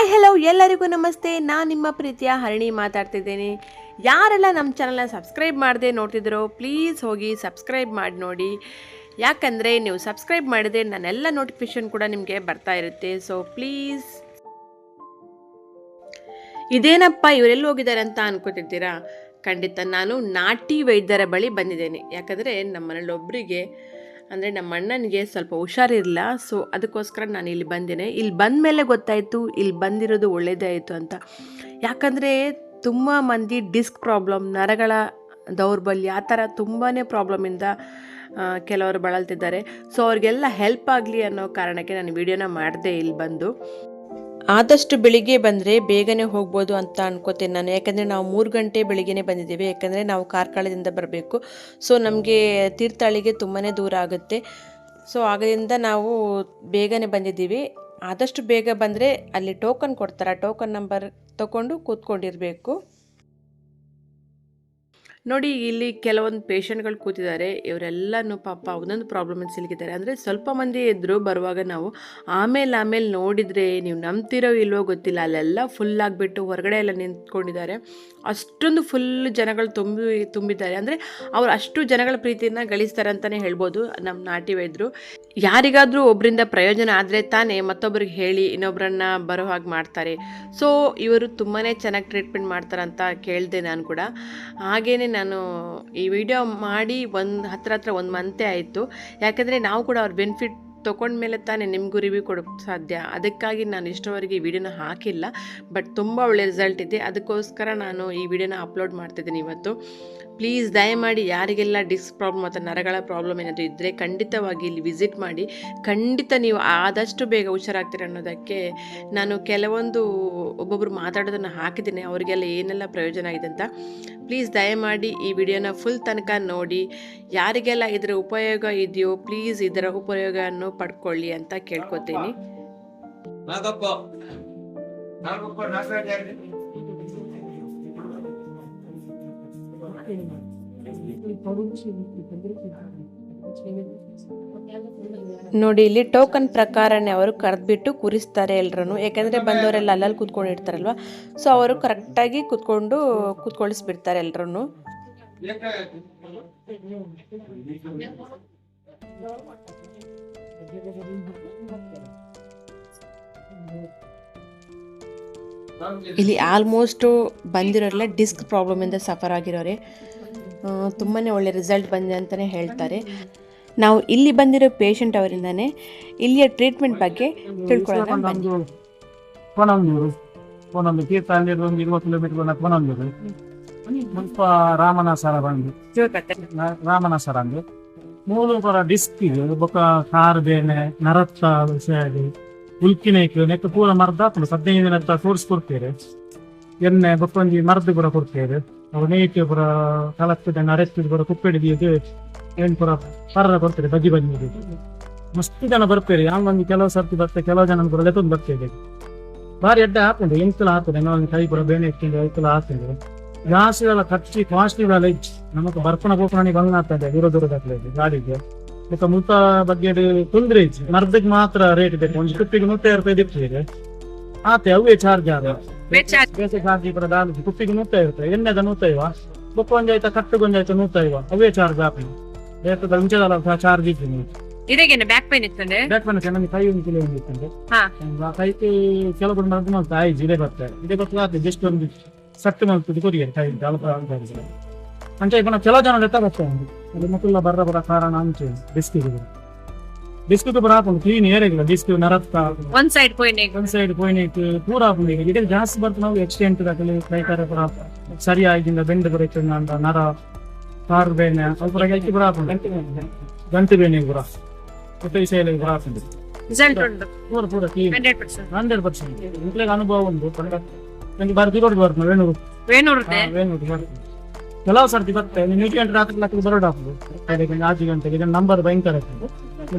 Hi hello ಎಲ್ಲರಿಗೂ ನಮಸ್ತೆ. ನಾನು ನಿಮ್ಮ ಪ್ರೀತಿಯ ಹರಣಿ ಮಾತಾಡ್ತಿದ್ದೇನೆ. ಯಾರೆಲ್ಲ ನಮ್ಮ ಚಾನಲ್ನ ಸಬ್ಸ್ಕ್ರೈಬ್ ಮಾಡದೆ ನೋಡ್ತಿದ್ರೋ ಪ್ಲೀಸ್ ಹೋಗಿ ಸಬ್ಸ್ಕ್ರೈಬ್ ಮಾಡಿ ನೋಡಿ. ಯಾಕಂದರೆ ನೀವು ಸಬ್ಸ್ಕ್ರೈಬ್ ಮಾಡಿದ್ರೆ ನನ್ನೆಲ್ಲ ನೋಟಿಫಿಕೇಶನ್ ಕೂಡ ನಿಮಗೆ ಬರ್ತಾ ಇರುತ್ತೆ. ಸೊ ಪ್ಲೀಸ್ ಇದೇನಪ್ಪ, ಇವರೆಲ್ಲ ಹೋಗಿದ್ದಾರೆ ಅಂತ ಅನ್ಕೋತಿದ್ದೀರಾ ಖಂಡಿತ ನಾನು ನಾಟಿ ವೈದ್ಯರ ಬಳಿ ಬಂದಿದ್ದೇನೆ. ಯಾಕಂದರೆ ನಮ್ಮ ಮನೇಲಿ ಒಬ್ಬರಿಗೆ ಅಂದರೆ ನಮ್ಮ ಅಣ್ಣನಿಗೆ ಸ್ವಲ್ಪ ಹುಷಾರಿರಲಿಲ್ಲ. ಸೊ ಅದಕ್ಕೋಸ್ಕರ ನಾನು ಇಲ್ಲಿ ಬಂದೇನೆ. ಇಲ್ಲಿ ಬಂದ ಮೇಲೆ ಗೊತ್ತಾಯಿತು, ಇಲ್ಲಿ ಬಂದಿರೋದು ಒಳ್ಳೆಯದೇ ಆಯಿತು ಅಂತ. ಯಾಕಂದರೆ ತುಂಬ ಮಂದಿ ಡಿಸ್ಕ್ ಪ್ರಾಬ್ಲಮ್ ನರಗಳ ದೌರ್ಬಲ್ಯ, ಆ ಥರ ತುಂಬಾ ಪ್ರಾಬ್ಲಮಿಂದ ಕೆಲವರು ಬಳಲ್ತಿದ್ದಾರೆ. ಸೊ ಅವ್ರಿಗೆಲ್ಲ ಹೆಲ್ಪ್ ಆಗಲಿ ಅನ್ನೋ ಕಾರಣಕ್ಕೆ ನಾನು ವಿಡಿಯೋನ ಮಾಡಿದೆ ಇಲ್ಲಿ ಬಂದು. ಆದಷ್ಟು ಬೆಳಿಗ್ಗೆ ಬಂದರೆ ಬೇಗನೆ ಹೋಗ್ಬೋದು ಅಂತ ಅನ್ಕೋತೀನಿ ನಾನು. ಯಾಕಂದರೆ ನಾವು ಮೂರು ಗಂಟೆ ಬೆಳಿಗ್ಗೆನೇ ಬಂದಿದ್ದೀವಿ. ಯಾಕಂದರೆ ನಾವು ಕಾರ್ಕಳದಿಂದ ಬರಬೇಕು. ಸೊ ನಮಗೆ ತೀರ್ಥಹಳ್ಳಿಗೆ ತುಂಬಾ ದೂರ ಆಗುತ್ತೆ. ಸೊ ಆಗದಿಂದ ನಾವು ಬೇಗನೆ ಬಂದಿದ್ದೀವಿ. ಆದಷ್ಟು ಬೇಗ ಬಂದರೆ ಅಲ್ಲಿ ಟೋಕನ್ ಕೊಡ್ತಾರೆ. ಟೋಕನ್ ನಂಬರ್ ತಗೊಂಡು ಕೂತ್ಕೊಂಡಿರಬೇಕು. ನೋಡಿ, ಇಲ್ಲಿ ಕೆಲವೊಂದು ಪೇಷಂಟ್ಗಳು ಕೂತಿದ್ದಾರೆ. ಇವರೆಲ್ಲನೂ ಪಾಪ ಒಂದೊಂದು ಪ್ರಾಬ್ಲಮ್ ಸಿಲುಕಿದ್ದಾರೆ. ಅಂದರೆ ಸ್ವಲ್ಪ ಮಂದಿ ಎದುರು ಬರುವಾಗ ನಾವು ಆಮೇಲೆ ಆಮೇಲೆ ನೋಡಿದರೆ ನೀವು ನಂಬ್ತಿರೋ ಇಲ್ವೋ ಗೊತ್ತಿಲ್ಲ. ಅಲ್ಲೆಲ್ಲ ಫುಲ್ ಆಗಿಬಿಟ್ಟು ಹೊರಗಡೆ ಎಲ್ಲ ನಿಂತ್ಕೊಂಡಿದ್ದಾರೆ. ಅಷ್ಟೊಂದು ಫುಲ್ ಜನಗಳು ತುಂಬಿ, ತುಂಬಿದ್ದಾರೆ. ಅಂದರೆ ಅವ್ರು ಅಷ್ಟು ಜನಗಳ ಪ್ರೀತಿಯನ್ನು ಗಳಿಸ್ತಾರೆ ಅಂತಲೇ ಹೇಳ್ಬೋದು ನಮ್ಮ ನಾಟಿ ವೈದ್ಯರು ಯಾರಿಗಾದರೂ ಒಬ್ಬರಿಂದ ಪ್ರಯೋಜನ ಆದರೆ ತಾನೇ ಮತ್ತೊಬ್ಬರಿಗೆ ಹೇಳಿ ಇನ್ನೊಬ್ಬರನ್ನ ಬರೋ ಹಾಗೆ ಮಾಡ್ತಾರೆ. ಸೊ ಇವರು ತುಂಬಾ ಚೆನ್ನಾಗಿ ಟ್ರೀಟ್ಮೆಂಟ್ ಮಾಡ್ತಾರಂತ ಕೇಳಿದೆ ನಾನು ಕೂಡ. ಹಾಗೇ ನಾನು ಈ ವಿಡಿಯೋ ಮಾಡಿ ಒಂದು ಹತ್ರ ಹತ್ರ ಒಂದು ಮಂತೆ ಆಯಿತು. ಯಾಕಂದರೆ ನಾವು ಕೂಡ ಅವ್ರ ಬೆನಿಫಿಟ್ ತೊಗೊಂಡ್ಮೇಲೆ ತಾನೇ ನಿಮಗೂ ರಿವ್ಯೂ ಕೊಡೋಕ್ಕೆ ಸಾಧ್ಯ. ಅದಕ್ಕಾಗಿ ನಾನು ಇಷ್ಟವರೆಗೆ ಈ ವಿಡಿಯೋನ ಹಾಕಿಲ್ಲ. ಬಟ್ ತುಂಬ ಒಳ್ಳೆ ರಿಸಲ್ಟ್ ಇದೆ. ಅದಕ್ಕೋಸ್ಕರ ನಾನು ಈ ವಿಡಿಯೋನ ಅಪ್ಲೋಡ್ ಮಾಡ್ತಿದ್ದೀನಿ ಇವತ್ತು. ಪ್ಲೀಸ್ ದಯಮಾಡಿ ಯಾರಿಗೆಲ್ಲ ಡಿಸ್ಕ್ ಪ್ರಾಬ್ಲಮ್ ಅಥವಾ ನರಗಳ ಪ್ರಾಬ್ಲಮ್ ಏನಾದರೂ ಇದ್ದರೆ ಖಂಡಿತವಾಗಿ ಇಲ್ಲಿ ವಿಸಿಟ್ ಮಾಡಿ. ಖಂಡಿತ ನೀವು ಆದಷ್ಟು ಬೇಗ ಹುಷಾರಾಗ್ತೀರ ಅನ್ನೋದಕ್ಕೆ ನಾನು ಕೆಲವೊಂದು ಒಬ್ಬೊಬ್ಬರು ಮಾತಾಡೋದನ್ನು ಹಾಕಿದ್ದೀನಿ. ಅವರಿಗೆಲ್ಲ ಏನೆಲ್ಲ ಪ್ರಯೋಜನ ಆಗಿದೆ ಅಂತ. ಪ್ಲೀಸ್ ದಯಮಾಡಿ ಈ ವಿಡಿಯೋನ ಫುಲ್ ತನಕ ನೋಡಿ. ಯಾರಿಗೆಲ್ಲ ಇದರ ಉಪಯೋಗ ಇದೆಯೋ ಪ್ಲೀಸ್ ಇದರ ಉಪಯೋಗವನ್ನು ಪಡ್ಕೊಳ್ಳಿ ಅಂತ ಕೇಳ್ಕೊತೀನಿ. ನೋಡಿ ಇಲ್ಲಿ ಟೋಕನ್ ಪ್ರಕಾರನೇ ಅವರು ಕರೆದ್ಬಿಟ್ಟು ಕುರಿಸ್ತಾರೆ ಎಲ್ಲರೂ ಯಾಕಂದ್ರೆ ಬಂದವರೆಲ್ಲ ಅಲ್ಲಲ್ಲಿ ಕೂತ್ಕೊಂಡಿರ್ತಾರಲ್ವ ಸೊ ಅವರು ಕರೆಕ್ಟಾಗಿ ಕೂತ್ಕೊಂಡು ಕೂತ್ಕೊಳಿಸ್ಬಿಡ್ತಾರೆ ಎಲ್ರೂ ಇಲ್ಲಿ ಆಲ್ಮೋಸ್ಟು ಬಂದಿರೋರೆಲ್ಲ ಡಿಸ್ಕ್ ಪ್ರಾಬ್ಲಮಿಂದ ಸಫರ್ ಆಗಿರೋರೆ. ತುಂಬಾ ಒಳ್ಳೆ ರಿಸಲ್ಟ್ ಬಂದಿದೆ ಅಂತಲೇ ಹೇಳ್ತಾರೆ. ನಾವು ಇಲ್ಲಿ ಬಂದಿರೋ ಪೇಷಂಟ್ ಅವರಿಂದನೇ ಇಲ್ಲಿಯ ಟ್ರೀಟ್ಮೆಂಟ್ ಬಗ್ಗೆ ತಿಳ್ಕೊಳ್ಳೋಣ, ಬನ್ನಿ. ಕೊನಂದು ತೀರ್ಥಹಳ್ಳಿಯಲ್ಲಿ ಒಂದು ಇರುವತ್ತು ಕಿಲೋಮೀಟರ್ ಕೊನಂದೂರು ಸ್ವಲ್ಪ ರಾಮನಾಸರ ಬಂದು. ರಾಮನ ರಾಮನಾಸರ ಅಂದ್ರೆ ಕೂಡ ಡಿಸ್ಕ್ ಇದೆ. ಬೊಕ ಕಾರ್ ಬೇನೆ, ನರತ್ತ ವಿಷಯದಲ್ಲಿ ಉಲ್ಕಿನೇಕ್ ನೆಕ್ ಪೂರ ಮರ್ದ ಆತುಂಡು ಹದಿನೈದು ದಿನ ಕೋರ್ಸ್ ಕೊಡ್ತೇವೆ. ಎಣ್ಣೆ, ಬೊಕ್ಕೊಂಜಿ ಮರ್ದ್ ಕೂಡ ಕೊಡ್ತೇವೆ. ಅವು ನೇಟ್ ಪೂರ ಕಲತ್ತದ ಅರೆಸ್ಟಿದ್ ಕೂಡ ಕುಪ್ಪೆಡಿದು ಏನ್ ಪೂರ ಪರ್ರ ಕೊಡ್ತೇವೆ ಬದಿ ಬದಿ ಮಸ್ತ್ ಜನ ಬರ್ತಾರೆ. ಯಾವ ಒಂದು ಕೆಲವು ಸರ್ತಿ ಬರ್ತಾರೆ, ಕೆಲವು ಜನ ಕೂಡ ಲೆತ್ತೊಂದು ಬರ್ತೇವೆ ಬಾರಿ ಎಡ್ಡೆ ಹಾಕೊಂಡು ಎಂಕಲ ಹಾಕ್ತದೆ. ನಾವು ಕೈ ಕೂಡ ಬೇನೆ ಇಟ್ಕೊಂಡು ಎಂಕಲ ಹಾಕ್ತೇವೆ ಎಲ್ಲ ಖರ್ಚಿ ಕಾಸ್ಟ್ಲಿ ಹೆಚ್ಚು ನಮಗೆ ಬರ್ಪಣ ಗೋಪಣಿ ಬಂಗ್ ಆಗ್ತದೆ ದೂರ ದೂರದಾಗ್ತದೆ ಗಾಡಿಗೆ. ಮತ್ತೆ ಮೂತ ಬಗ್ಗೆ ತೊಂದ್ರೆ ಇತ್ತು ಮರ್ದಕ್ಕೆ ಮಾತ್ರ ರೇಟ್ ಬೇಕು ಒಂದು ಕುಪ್ಪಿಗೆ ನೂತ್ತೈದು ರೂಪಾಯಿ ದಿಪ್ಪಿದೆ ಆತೆ ಅವೇ ಚಾರ್ಜ್ ಆದ ಬೇಸೆ ಚಾರ್ಜ್ ಕೂಡ ದಾಲಿ ಕುಪ್ಪಿಗೆ ನೂತ್ತೈದು ಇರುತ್ತೆ ಎಣ್ಣೆದ ನೂತ್ತೈವ ಬೊಕ್ಕ ಒಂಜಾಯ್ತ ಕಟ್ಟು ನೂತ ನೂತ್ತೈವ ಅವೇ ಚಾರ್ಜ್ ಹಾಕಿ ಬೇಕಾದ ಮುಂಚೆದಲ್ಲ ಚಾರ್ಜ್ ಇದ್ದೀನಿ ಇದೇಗೇನು ಬ್ಯಾಕ್ ಪೈನ್ ಇರ್ತದೆ ಬ್ಯಾಕ್ ಪೈನ್ ನನಗೆ ಕೈ ಒಂದು ಕಿಲೋ ಇತ್ತು ಹಾ. ಕೈಗೆ ಕೆಲವು ಮರದ್ದು ಮಾಡ್ತಾ ಆಯ್ತು ಇದೇ ಬರ್ತಾರೆ ಇದೇ ಬರ್ತಾ ಜಸ್ಟ್ ಒಂದು ಸಟ್ಟು ಮಾಡ್ತಿದ್ದು ಕೊರಿಯರ್ ಕೈ ಅಲ್ಪ ಅಂಚೆ ಕೆಲವು ಜನ ಲೆಕ್ಕ ಮಕ್ಕಳ ಬರ್ರ ಬರ ಕಾರಣ ಅಂಚೆ ಡಿಸ್ಕ್ ಡಿಸ್ಕ್ ಬರ ಹಾಕೊಂಡು ಕ್ಲೀನ್ ಏರಿಲ್ಲ ಡಿಸ್ಕ್ ನರತ್ತ ಒಂದ್ ಸೈಡ್ ಪೋಯಿನ್ ಒಂದ್ ಸೈಡ್ ಪೋಯಿನಿಟ್ ಪೂರ ಹಾಕೊಂಡು ಈಗ. ಜಾಸ್ತಿ ಬರ್ತು ನಾವು ಎಕ್ಸಿಡೆಂಟ್ ಆಗಲಿ ಕೈಕಾರ ಪುರ ಸರಿ ಆಗಿಂದ ಬೆಂಡ್ ಬರೈತೆ ಅಂತ ನರ ಕಾರ್ ಬೇನೆ ಅವು ಪುರ ಎತ್ತಿ ಪುರ ಹಾಕೊಂಡು. ಗಂಟು ಬೇನೆ ಬರ ಹೊಟ್ಟೆ ಶೈಲಿ ರಿಸಲ್ಟ್ ಉಂಟು. ಪೂರ ಪೂರ clean hundred percent hundred percent ಇಂಟ್ಲಿಗೆ ಅನುಭವ ಉಂಟು ನಂಗೆ ಬರ್ದು ಕೊಟ್ಟು ಬರ್ತು ವೇಣೂರು ವೇಣೂರುತ್ತೆ ವೇಣೂರು ಬರ್ತು ಕೆಲವು ಸರ್ತಿ ಬರ್ತೇವೆ ನೀವು ಗಂಟೆ ರಾತ್ರಿ ಲಕ್ಕ ಬರೋಡ್ ಆಗ್ತದೆ ಬೆಳಗ್ಗೆ ಆರು ಗಂಟೆಗೆ ಇದನ್ನ ನಂಬರ್ ಭಯಂಕರ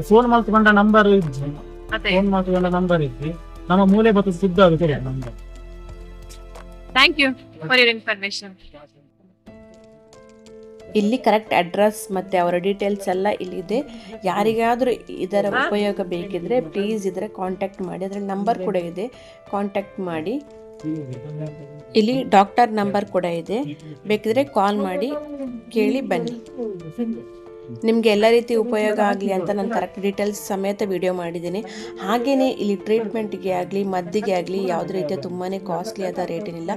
ಫೋನ್ ಮಾಡ್ಕೊಂಡ ನಂಬರ್ ಇದ್ದು ಮತ್ತೆ? ಫೋನ್ ಮಾಡ್ಕೊಂಡ ನಂಬರ್ ಇದ್ದು ನಮ್ಮ ಮೂಲೆ ಬತ್ತು ಸಿದ್ಧ ಆಗುತ್ತೆ number thank you for your information ಇಲ್ಲಿ ಕರೆಕ್ಟ್ ಅಡ್ರೆಸ್ ಮತ್ತು ಅವರ ಡೀಟೇಲ್ಸ್ ಎಲ್ಲ ಇಲ್ಲಿದೆ ಯಾರಿಗಾದರೂ ಇದರ ಉಪಯೋಗ ಬೇಕಿದ್ರೆ ಪ್ಲೀಸ್ ಇದರ ಕಾಂಟ್ಯಾಕ್ಟ್ ಮಾಡಿ. ಅದರ ನಂಬರ್ ಕೂಡ ಇದೆ. ಕಾಂಟ್ಯಾಕ್ಟ್ ಮಾಡಿ. ಇಲ್ಲಿ ಡಾಕ್ಟರ್ ನಂಬರ್ ಕೂಡ ಇದೆ. ಬೇಕಿದ್ರೆ ಕಾಲ್ ಮಾಡಿ ಕೇಳಿ ಬನ್ನಿ. ನಿಮಗೆ ಎಲ್ಲ ರೀತಿ ಉಪಯೋಗ ಆಗಲಿ ಅಂತ ನಾನು ಕರೆಕ್ಟ್ ಡೀಟೇಲ್ಸ್ ಸಮೇತ ವಿಡಿಯೋ ಮಾಡಿದ್ದೀನಿ. ಹಾಗೆಯೇ ಇಲ್ಲಿ ಟ್ರೀಟ್ಮೆಂಟ್ಗೆ ಆಗಲಿ, ಮದ್ದಿಗೆ ಆಗಲಿ, ಯಾವುದೇ ರೀತಿಯ ತುಂಬಾ ಕಾಸ್ಟ್ಲಿ ಆದ ರೇಟ್ ಏನಿಲ್ಲ.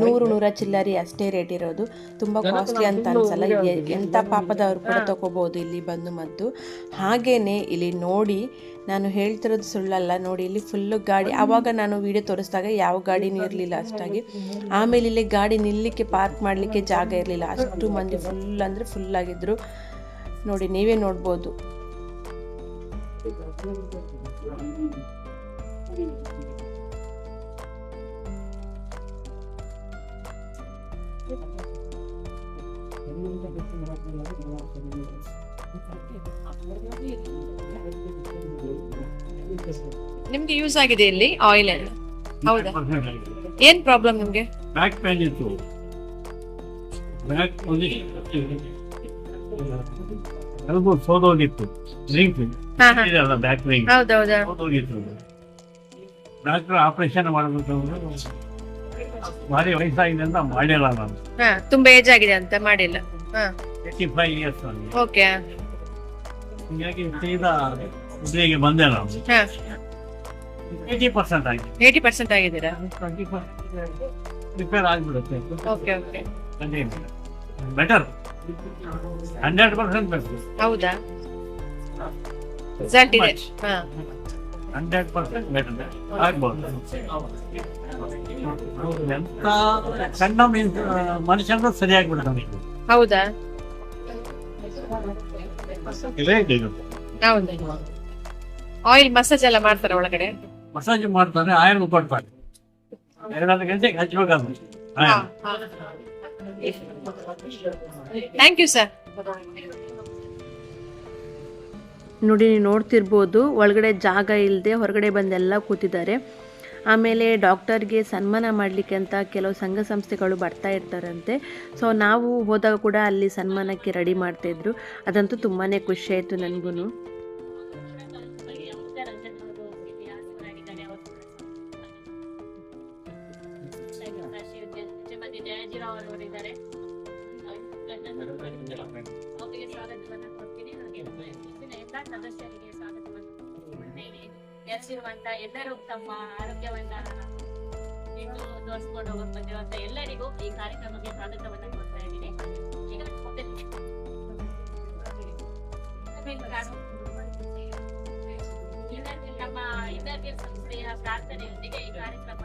ನೂರು, ನೂರ ಚಿಲ್ಲರಿ ಅಷ್ಟೇ ರೇಟ್ ಇರೋದು. ತುಂಬ ಕಾಸ್ಟ್ಲಿ ಅಂತ ಅನ್ಸಲ್ಲ. ಎಂಥ ಪಾಪದವರು ಕೂಡ ತಗೋಬೋದು ಇಲ್ಲಿ ಬಂದು ಮದ್ದು. ಹಾಗೆಯೇ ಇಲ್ಲಿ ನೋಡಿ, ನಾನು ಹೇಳ್ತಿರೋದು ಸುಳ್ಳಲ್ಲ. ನೋಡಿ, ಇಲ್ಲಿ ಫುಲ್ಲು ಗಾಡಿ, ಆವಾಗ ನಾನು ವಿಡಿಯೋ ತೋರಿಸಿದಾಗ ಯಾವ ಗಾಡಿನೂ ಇರಲಿಲ್ಲ ಅಷ್ಟಾಗಿ. ಆಮೇಲೆ ಇಲ್ಲಿ ಗಾಡಿ ನಿಲ್ಲಕ್ಕೆ ಪಾರ್ಕ್ ಮಾಡಲಿಕ್ಕೆ ಜಾಗ ಇರಲಿಲ್ಲ. ಅಷ್ಟು ಮಂದಿ ಫುಲ್ ಅಂದರೆ ಫುಲ್ ಆಗಿದ್ರು. ನೋಡಿ ನೀವೇ ನೋಡ್ಬೋದು. ನಿಮ್ಗೆ ಯೂಸ್ ಆಗಿದೆ ಇಲ್ಲಿ ಆಯಿಲ್ ಹೌದಾ? ಏನ್ ಪ್ರಾಬ್ಲಮ್ ನಿಮ್ಗೆ? ಬ್ಯಾಕ್ ಪೇನ್ ಇತ್ತು. ಬ್ಯಾಕ್ ಎಲ್ಬೋ ಸೋದೋಗಿತ್ತು. ಡ್ರಿಂಕ್ ಇದೆಯಲ್ಲ ಬ್ಯಾಕ್ ಪೇನ್ ಹೌದೌದಾ. ಸೋದೋಗಿತ್ತು. ಡಾಕ್ಟರ್ ಆಪರೇಷನ್ ಮಾಡಬೇಕು ಅಂದ್ರೆ ಭಾರಿ ವಯಸ್ಸಾಗಿದೆ ಅಂತ ಮಾಡಿಲ್ಲ ನಾನು. ಹಾ ತುಂಬಾ ಏಜ್ ಆಗಿದೆ ಅಂತ ಮಾಡಿಲ್ಲ. ಹಾ. Eighty five years okay. ಹೀಗಾಗಿ ಸೀದಾ ಉದ್ಯೋಗಿಗೆ ಬಂದೆ ಹಾ. ಏಯ್ಟಿ ಪರ್ಸೆಂಟ್ ಆಗಿದೆ ಏಯ್ಟಿ ಪರ್ಸೆಂಟ್ ಆಗಿದ್ದೀರಾ? ಟ್ವೆಂಟಿ ಪರ್ಸೆಂಟ್ ರಿಪೇರ್ ಆಗಿಬಿಡುತ್ತೆ. Okay okay. Better hundred percent ಬೇಕು ಹೌದಾ? ರಿಸಲ್ಟ್ ಇದೆ. ಹಾ. ಹಂಡ್ರೆಡ್ ಪರ್ಸೆಂಟ್ ಬೆಟರ್ ಆಗ್ಬೋದು. ಎಂತ ಸಣ್ಣ ಮೀನ್ ಮನುಷ್ಯನ ಸರಿಯಾಗ್ಬಿಡ್ತಾನೆ ಹೌದಾ? ಇದೇ ಇದೆ ಇದು. ಹೌದಾ. ಆಯಿಲ್ ಮಸಾಜ್ ಎಲ್ಲ ಮಾಡ್ತಾರೆ ಒಳಗಡೆ? ಮಸಾಜ್ ಮಾಡ್ತಾರೆ ಆಯಿಲ್ ಕೊಡ್ತಾರೆ ಎರಡು ಗಂಟೆಗೆ ಹಚ್ಬೇಕಾದ್ರೆ ಥ್ಯಾಂಕ್ ಯು ಸರ್ ನೋಡಿ, ನೀವು ನೋಡ್ತಿರ್ಬೋದು, ಒಳಗಡೆ ಜಾಗ ಇಲ್ಲದೆ ಹೊರಗಡೆ ಬಂದೆಲ್ಲ ಕೂತಿದ್ದಾರೆ. ಆಮೇಲೆ ಡಾಕ್ಟರ್ಗೆ ಸನ್ಮಾನ ಮಾಡಲಿಕ್ಕೆ ಅಂತ ಕೆಲವು ಸಂಘ ಸಂಸ್ಥೆಗಳು ಬರ್ತಾ ಇರ್ತಾರಂತೆ. ಸೊ ನಾವು ಹೋದಾಗ ಕೂಡ ಅಲ್ಲಿ ಸನ್ಮಾನಕ್ಕೆ ರೆಡಿ ಮಾಡ್ತಾಯಿದ್ರು ಅದಂತೂ ತುಂಬಾ ಖುಷಿ ಆಯಿತು ನನಗೂ ಕೊಡ್ತೀನಿ ಎಲ್ಲರೂ ತಮ್ಮ ಆರೋಗ್ಯವನ್ನ ಇಟ್ಟು ತೋರಿಸ್ಕೊಂಡು ಹೋಗಕ್ ಬಂದಿರುವಂತ ಎಲ್ಲರಿಗೂ ಈ ಕಾರ್ಯಕ್ರಮಕ್ಕೆ ಸ್ವಾಗತವನ್ನ ಕೊಡ್ತಾ ಇದ್ದೀನಿ. ಈಗ ನಮ್ಮ ಇಂದರ್ಗಿರ್ ಸಂಸ್ಥೆಯ ಪ್ರಾರ್ಥನೆಯೊಂದಿಗೆ ಈ ಕಾರ್ಯಕ್ರಮವನ್ನು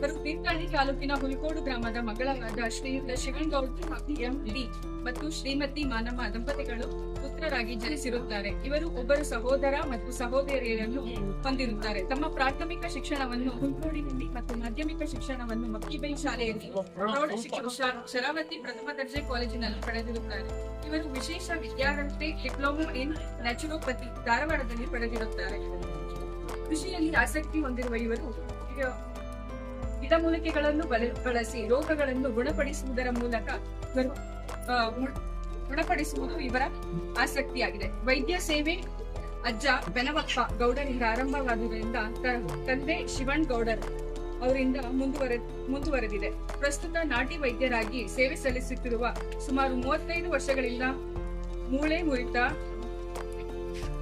ಇವರು ತೀರ್ಥಹಳ್ಳಿ ತಾಲೂಕಿನ ಹುಲ್ಕೋಡು ಗ್ರಾಮದ ಮಗಳಾದ ಶ್ರೀಯುತ ಶಿವನ್ಗೌಡ ಎಂ ಡಿ ಮತ್ತು ಶ್ರೀಮತಿ ಮಾನಮ್ಮ ದಂಪತಿಗಳು ಪುತ್ರರಾಗಿ ಜನಿಸಿರುತ್ತಾರೆ. ಇವರು ಒಬ್ಬರು ಸಹೋದರ ಮತ್ತು ಸಹೋದರಿಯರನ್ನು ಹೊಂದಿರುತ್ತಾರೆ. ತಮ್ಮ ಪ್ರಾಥಮಿಕ ಶಿಕ್ಷಣವನ್ನು ಹುಲ್ಕೋಡಿನಲ್ಲಿ ಮತ್ತು ಮಾಧ್ಯಮಿಕ ಶಿಕ್ಷಣವನ್ನು ಮಕ್ಕಿಬೈ ಶಾಲೆಯಲ್ಲಿ ಪ್ರೌಢ ಶಿಕ್ಷಣ ಶರಾವತಿ ಪ್ರಥಮ ದರ್ಜೆ ಕಾಲೇಜಿನಲ್ಲಿ ಪಡೆದಿರುತ್ತಾರೆ. ಇವರು ವಿಶೇಷ ವಿದ್ಯಾರ್ಥಿ ಡಿಪ್ಲೊಮಾ ಇನ್ ನ್ಯಾಚುರೋಪತಿ ಧಾರವಾಡದಲ್ಲಿ ಪಡೆದಿರುತ್ತಾರೆ. ಕೃಷಿಯಲ್ಲಿ ಆಸಕ್ತಿ ಹೊಂದಿರುವ ಇವರು ಗಿಡಮೂಲಿಕೆಗಳನ್ನು ಬಳಸಿ ರೋಗಗಳನ್ನು ಗುಣಪಡಿಸುವುದರ ಮೂಲಕ ಗುಣಪಡಿಸುವುದು ಇವರ ಆಸಕ್ತಿಯಾಗಿದೆ. ವೈದ್ಯ ಸೇವೆ, ಅಜ್ಜ ಬೆನವಪ್ಪ ಗೌಡರಿಂದ ಆರಂಭವಾದುದರಿಂದ ತಂದೆ ಶಿವಣ್ ಗೌಡರ್ ಅವರಿಂದ ಮುಂದುವರೆ, ಮುಂದುವರೆದಿದೆ. ಪ್ರಸ್ತುತ ನಾಟಿ ವೈದ್ಯರಾಗಿ ಸೇವೆ ಸಲ್ಲಿಸುತ್ತಿರುವ ಸುಮಾರು ಮೂವತ್ತೈದು ವರ್ಷಗಳಿಂದ ಮೂಳೆ ಮುರಿತ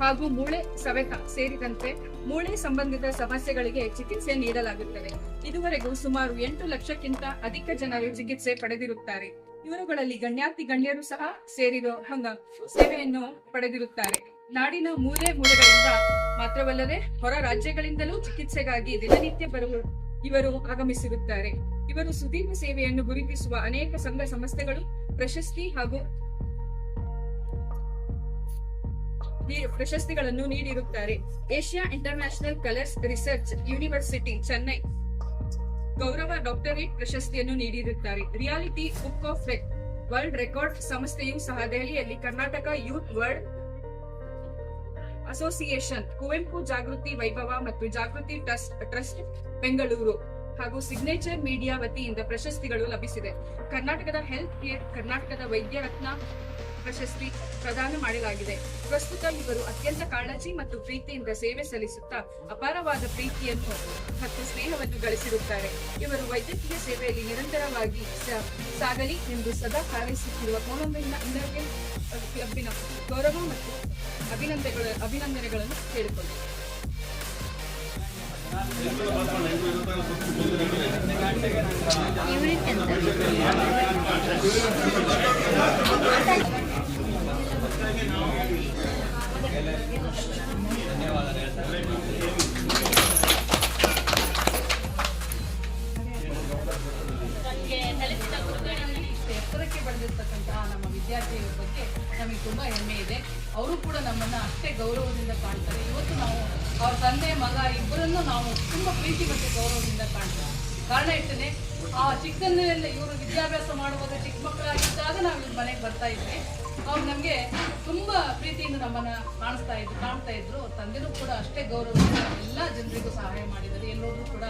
ಹಾಗೂ ಮೂಳೆ ಸವೆತ ಸೇರಿದಂತೆ ಮೂಳೆ ಸಂಬಂಧಿತ ಸಮಸ್ಯೆಗಳಿಗೆ ಚಿಕಿತ್ಸೆ ನೀಡಲಾಗುತ್ತದೆ. ಇದುವರೆಗೂ ಸುಮಾರು ಎಂಟು ಲಕ್ಷಕ್ಕಿಂತ ಅಧಿಕ ಜನರು ಚಿಕಿತ್ಸೆ ಪಡೆದಿರುತ್ತಾರೆ. ಇವರುಗಳಲ್ಲಿ ಗಣ್ಯಾತಿ ಗಣ್ಯರು ಸಹ ಸೇರಿರೋ ಹಂಗ ಸೇವೆಯನ್ನು ಪಡೆದಿರುತ್ತಾರೆ. ನಾಡಿನ ಮೂಲೆ ಮೂಲೆಗಳಿಂದ ಮಾತ್ರವಲ್ಲದೆ ಹೊರ ರಾಜ್ಯಗಳಿಂದಲೂ ಚಿಕಿತ್ಸೆಗಾಗಿ ದಿನನಿತ್ಯ ಬರುವ ಇವರು ಆಗಮಿಸಿರುತ್ತಾರೆ. ಇವರು ಸುದೀರ್ಘ ಸೇವೆಯನ್ನು ಗುರುತಿಸುವ ಅನೇಕ ಸಂಘ ಸಂಸ್ಥೆಗಳು, ಪ್ರಶಸ್ತಿ ಹಾಗೂ ಪ್ರಶಸ್ತಿಗಳನ್ನು ನೀಡಿರುತ್ತಾರೆ. Asia international colours research university, Chennai. ಗೌರವ ಡಾಕ್ಟರೇಟ್ ಪ್ರಶಸ್ತಿಯನ್ನು ನೀಡಿರುತ್ತಾರೆ. Reality book of world record ಸಂಸ್ಥೆಯು ಸಹ ದೆಹಲಿಯಲ್ಲಿ Karnataka youth world association, Kuvempu ಜಾಗೃತಿ ವೈಭವ ಮತ್ತು ಜಾಗೃತಿ ಟ್ರಸ್ಟ್ ಟ್ರಸ್ಟ್, ಬೆಂಗಳೂರು. ಹಾಗೂ ಸಿಗ್ನೇಚರ್ ಮೀಡಿಯಾ ವತಿಯಿಂದ ಪ್ರಶಸ್ತಿಗಳು ಲಭಿಸಿದೆ. ಕರ್ನಾಟಕದ ಹೆಲ್ತ್ ಕೇರ್ ಕರ್ನಾಟಕದ ವೈದ್ಯ ರತ್ನ ಪ್ರಶಸ್ತಿ ಪ್ರದಾನ ಮಾಡಲಾಗಿದೆ. ಪ್ರಸ್ತುತ ಇವರು ಅತ್ಯಂತ ಕಾಳಜಿ ಮತ್ತು ಪ್ರೀತಿಯಿಂದ ಸೇವೆ ಸಲ್ಲಿಸುತ್ತಾ ಅಪಾರವಾದ ಪ್ರೀತಿಯನ್ನು ಮತ್ತು ಸ್ನೇಹವನ್ನು ಗಳಿಸಿರುತ್ತಾರೆ. ಇವರು ವೈದ್ಯಕೀಯ ಸೇವೆಯಲ್ಲಿ ನಿರಂತರವಾಗಿ ಸಾಗಲಿ ಎಂದು ಸದಾ ಹಾರೈಸುತ್ತಿರುವ ಕೋನಂಬಿನ ಇಂದರ್ಗೆ ಕ್ಲಬ್ಬಿನ ಗೌರವ ಮತ್ತು ಅಭಿನಂದನೆಗಳ ಅಭಿನಂದನೆಗಳನ್ನು ಹೇಳಿಕೊಳ್ಳಿ ಬೆಳೆದಿರ್ತಕ್ಕಂತಹ ನಮ್ಮ ವಿದ್ಯಾರ್ಥಿಗಳ ಬಗ್ಗೆ ನಮಗೆ ತುಂಬಾ ಹೆಮ್ಮೆ ಇದೆ. ಅವರು ಕೂಡ ನಮ್ಮನ್ನ ಅಷ್ಟೇ ಗೌರವದಿಂದ ಕಾಣ್ತಾರೆ. ಅವ್ರ ತಂದೆ, ಮಗ ಇಬ್ಬರನ್ನು ನಾವು ತುಂಬಾ ಪ್ರೀತಿ ಮತ್ತು ಗೌರವದಿಂದ ಕಾಣ್ತೇವೆ. ಕಾರಣ ಇರ್ತೇನೆ ಆ ಚಿಕ್ಕಂದಿನಿಂದ ಇವರು ವಿದ್ಯಾಭ್ಯಾಸ ಮಾಡುವಾಗ ಚಿಕ್ಕ ಮಕ್ಕಳಾಗಿದ್ದಾಗ ನಾವು ಇವ್ರ ಮನೆಗೆ ಬರ್ತಾ ಇದ್ವಿ. ಅವ್ರು ನಮಗೆ ತುಂಬಾ ಪ್ರೀತಿಯಿಂದ ನಮ್ಮನ್ನ ಕಾಣಿಸ್ತಾ ಇದ್ರು, ಕಾಣ್ತಾ ಇದ್ರು. ತಂದೆನೂ ಕೂಡ ಅಷ್ಟೇ ಗೌರವದಿಂದ ಎಲ್ಲ ಜನರಿಗೂ ಸಹಾಯ ಮಾಡಿದ್ದಾರೆ. ಎಲ್ಲರೂ ಕೂಡ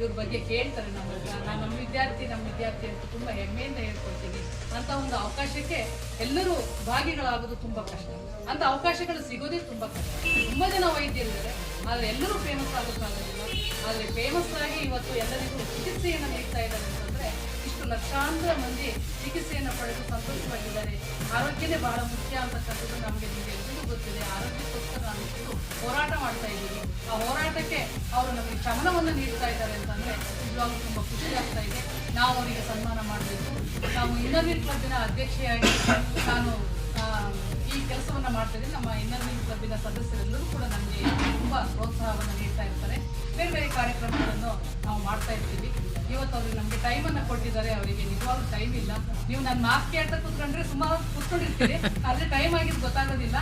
ಇವ್ರ ಬಗ್ಗೆ ಕೇಳ್ತಾರೆ ನಮ್ಮ. ನಾನು ನಮ್ಮ ವಿದ್ಯಾರ್ಥಿ ನಮ್ಮ ವಿದ್ಯಾರ್ಥಿ ಅಂತ ತುಂಬ ಹೆಮ್ಮೆಯಿಂದ ಹೇಳ್ಕೊಳ್ತೀನಿ. ಅಂತ ಒಂದು ಅವಕಾಶಕ್ಕೆ ಎಲ್ಲರೂ ಭಾಗಿಗಳಾಗೋದು ತುಂಬ ಕಷ್ಟ. ಅಂತ ಅವಕಾಶಗಳು ಸಿಗೋದೇ ತುಂಬ ಕಷ್ಟ. ತುಂಬ ಜನ ವೈದ್ಯರಿದ್ದಾರೆ, ಆದರೆ ಎಲ್ಲರೂ ಫೇಮಸ್ ಆಗೋಕ್ಕಾಗೋದಿಲ್ಲ ಆದರೆ ಫೇಮಸ್ ಆಗಿ ಇವತ್ತು ಎಲ್ಲರಿಗೂ ಚಿಕಿತ್ಸೆಯನ್ನು ನೀಡ್ತಾ ಇದ್ದಾರೆ ಅಂತಂದ್ರೆ ಇಷ್ಟು ಲಕ್ಷಾಂತರ ಮಂದಿ ಚಿಕಿತ್ಸೆಯನ್ನು ಪಡೆದು ಸಂತೋಷವಾಗಿದ್ದಾರೆ. ಆರೋಗ್ಯನೇ ಬಹಳ ಮುಖ್ಯ ಅಂತಕ್ಕಂಥದ್ದು ನಮಗೆ ನಿಮಗೆ ಎಲ್ಲರಿಗೂ ಗೊತ್ತಿದೆ. ಆರೋಗ್ಯಕ್ಕೋಸ್ಕರ ಇಷ್ಟು ಹೋರಾಟ ಮಾಡ್ತಾ ಇದ್ದೀವಿ ಆ ಹೋರಾಟಕ್ಕೆ ಅವರು ನಮಗೆ ಶಮನವನ್ನು ನೀಡ್ತಾ ಇದ್ದಾರೆ ಅಂತಂದರೆ ನಿಜವಾಗ್ಲೂ ತುಂಬ ಖುಷಿ ಆಗ್ತಾ ಇದೆ. ನಾವು ಅವರಿಗೆ ಸನ್ಮಾನ ಮಾಡಬೇಕು. ನಾವು ಇನ್ನರ್ವೀರ್ ಕ್ಲಬ್ಬಿನ ಅಧ್ಯಕ್ಷೆಯಾಗಿ ನಾನು ಈ ಕೆಲಸವನ್ನು ಮಾಡ್ತಾ ಇದ್ದೀನಿ. ನಮ್ಮ ಇನ್ನರ್ವೀರ್ ಕ್ಲಬ್ಬಿನ ಸದಸ್ಯರೆಲ್ಲರೂ ಕೂಡ ನನಗೆ ತುಂಬ ಪ್ರೋತ್ಸಾಹವನ್ನು ನೀಡ್ತಾ ಇರ್ತಾರೆ. ಬೇರೆ ಬೇರೆ ಕಾರ್ಯಕ್ರಮಗಳನ್ನು ನಾವು ಮಾಡ್ತಾ ಇರ್ತೀವಿ. ಇವತ್ತು ಅವ್ರಿಗೆ ನಮಗೆ ಟೈಮನ್ನು ಕೊಟ್ಟಿದ್ದಾರೆ, ಅವರಿಗೆ ನಿಜವಾಗ್ಲೂ ಟೈಮ್ ಇಲ್ಲ. ನೀವು ನನ್ನ ಮಾತು ಕೇಳ್ತಾ ಕೂತ್ಕೊಂಡ್ರೆ ಸುಮಾರು ಕೂತ್ಕೊಂಡಿರ್ತೀರಿ. ಆದ್ರೆ ಟೈಮ್ ಆಗಿದ್ದು ಗೊತ್ತಾಗೋದಿಲ್ಲ.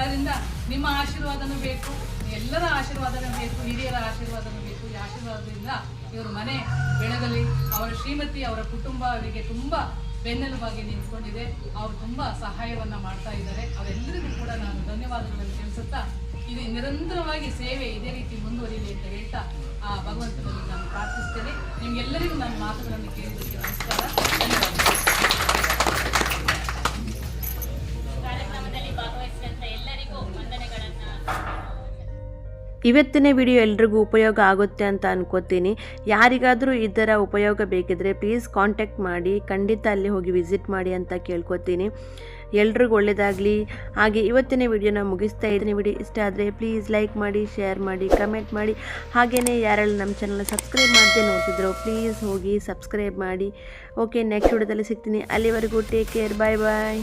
ಅದರಿಂದ ನಿಮ್ಮ ಆಶೀರ್ವಾದನೂ ಬೇಕು, ಎಲ್ಲರ ಆಶೀರ್ವಾದನೂ ಬೇಕು, ಹಿರಿಯರ ಆಶೀರ್ವಾದನೂ ಬೇಕು. ಈ ಆಶೀರ್ವಾದದಿಂದ ಇವ್ರ ಮನೆ ಬೆಳಗಲಿ, ಅವರ ಶ್ರೀಮತಿ, ಅವರ ಕುಟುಂಬ ಅವರಿಗೆ ತುಂಬಾ ಬೆನ್ನೆಲುಬಾಗಿ ನಿಂತ್ಕೊಂಡಿದೆ. ಅವರು ತುಂಬಾ ಸಹಾಯವನ್ನ ಮಾಡ್ತಾ ಇದ್ದಾರೆ. ಅವರೆಲ್ಲರಿಗೂ ಕೂಡ ನಾನು ಧನ್ಯವಾದಗಳನ್ನು ತಿಳಿಸುತ್ತಾ, ಇದು ನಿರಂತರವಾಗಿ ಸೇವೆ ಇದೇ ರೀತಿ ಮುಂದುವರಿಯಲಿ ಅಂತ ಹೇಳ್ತಾ ಆ ಭಗವಂತನಲ್ಲಿ ನಾನು ಪ್ರಾರ್ಥಿಸ್ತೇನೆ. ನಿಮ್ಗೆಲ್ಲರಿಗೂ ನನ್ನ ಮಾತುಗಳನ್ನು ಕೇಳಿದ್ದಕ್ಕೆ ನಮಸ್ಕಾರ. ಧನ್ಯವಾದ ಕಾರ್ಯಕ್ರಮದಲ್ಲಿ ಭಾಗವಹಿಸಿದಂತ ಎಲ್ಲರಿಗೂ ವಂದನೆಗಳನ್ನ. ಇವತ್ತಿನ ವಿಡಿಯೋ ಎಲ್ರಿಗೂ ಉಪಯೋಗ ಆಗುತ್ತೆ ಅಂತ ಅನ್ಕೋತೀನಿ. ಯಾರಿಗಾದರೂ ಇದರ ಉಪಯೋಗ ಬೇಕಿದ್ರೆ ಪ್ಲೀಸ್ ಕಾಂಟ್ಯಾಕ್ಟ್ ಮಾಡಿ ಖಂಡಿತ ಅಲ್ಲಿ ಹೋಗಿ ವಿಸಿಟ್ ಮಾಡಿ ಅಂತ ಕೇಳ್ಕೊತೀನಿ. ಎಲ್ರಿಗೂ ಒಳ್ಳೆಯದಾಗಲಿ ಹಾಗೆ ಇವತ್ತಿನ ವಿಡಿಯೋನ ಮುಗಿಸ್ತಾ ಇದ್ದೀನಿ ವಿಡಿಯೋ ಇಷ್ಟ ಆದರೆ ಪ್ಲೀಸ್ ಲೈಕ್ ಮಾಡಿ ಶೇರ್ ಮಾಡಿ ಕಮೆಂಟ್ ಮಾಡಿ. ಹಾಗೆಯೇ ಯಾರೆಲ್ಲ ನಮ್ಮ ಚಾನಲ್ನ ಸಬ್ಸ್ಕ್ರೈಬ್ ಮಾಡದೆ ನೋಡ್ತಿದ್ರು ಪ್ಲೀಸ್ ಹೋಗಿ ಸಬ್ಸ್ಕ್ರೈಬ್ ಮಾಡಿ. ಓಕೆ ನೆಕ್ಸ್ಟ್ ವಿಡಿಯೋದಲ್ಲಿ ಸಿಗ್ತೀನಿ. ಅಲ್ಲಿವರೆಗೂ ಟೇಕ್ ಕೇರ್ ಬಾಯ್ ಬಾಯ್